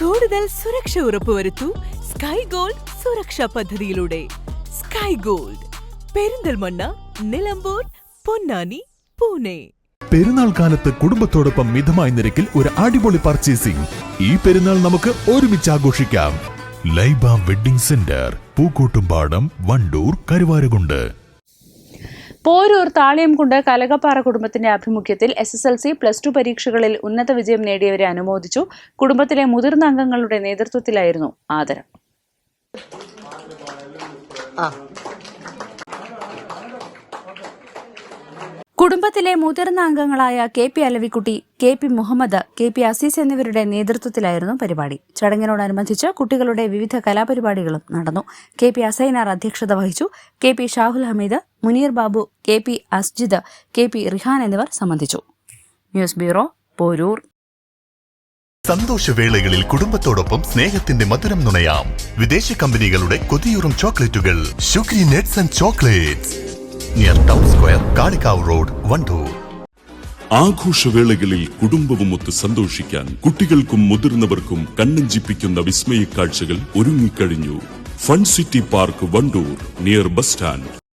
കൂടുതൽ സുരക്ഷ ഉറപ്പുവരുത്തൂ sky gold സുരക്ഷാ പദ്ധതിയിലൂടെ. Sky gold Perinthalmanna Nilambur Ponnani Pune. പെരുന്നാൾ കാലത്ത് കുടുംബത്തോടൊപ്പം മിതമായ നിരക്കിൽ ഒരു അടിപൊളി പർച്ചേസിംഗ് ഈ പെരുന്നാൾ നമുക്ക് ഒരുമിച്ച് ആഘോഷിക്കാം. Laiba wedding centre Pookkottumpadam Wandoor Karuvarakundu. Poroor Thaliyamkundu Kalakappara കുടുംബത്തിന്റെ ആഭിമുഖ്യത്തിൽ S S L C plus two പരീക്ഷകളിൽ ഉന്നത വിജയം നേടിയവരെ അനുമോദിച്ചു. കുടുംബത്തിലെ മുതിർന്ന അംഗങ്ങളുടെ നേതൃത്വത്തിലായിരുന്നു ആദരം. കുടുംബത്തിലെ മുതിർന്ന അംഗങ്ങളായ K P Alavikutty K P Muhammad K P Aziz എന്നിവരുടെ നേതൃത്വത്തിലായിരുന്നു പരിപാടി. ചടങ്ങിനോടനുബന്ധിച്ച് കുട്ടികളുടെ വിവിധ കലാപരിപാടികളും നടന്നു. കെ പി അസൈനാർ അധ്യക്ഷത വഹിച്ചു. K P Shahul Hameed Muneer Babu K P Asjid K P Rihan എന്നിവർ സംബന്ധിച്ചു. News bureau Poroor. സന്തോഷവേളകളിൽ കുടുംബത്തോടൊപ്പം സ്നേഹത്തിന്റെ മധുരം നുണയാം. വിദേശ കമ്പനികളുടെ കൊതിയൂറും ചോക്ലേറ്റുകൾ. Nets and chocolates. Near town square Kalikavu road Wandoor ആഘോഷവേളകളിൽ കുടുംബവുമൊത്ത് സന്തോഷിക്കാൻ കുട്ടികൾക്കും മുതിർന്നവർക്കും കണ്ണഞ്ചിപ്പിക്കുന്ന വിസ്മയ കാഴ്ചകൾ ഒരുങ്ങിക്കഴിഞ്ഞു. Fun city park Wandoor near bus stand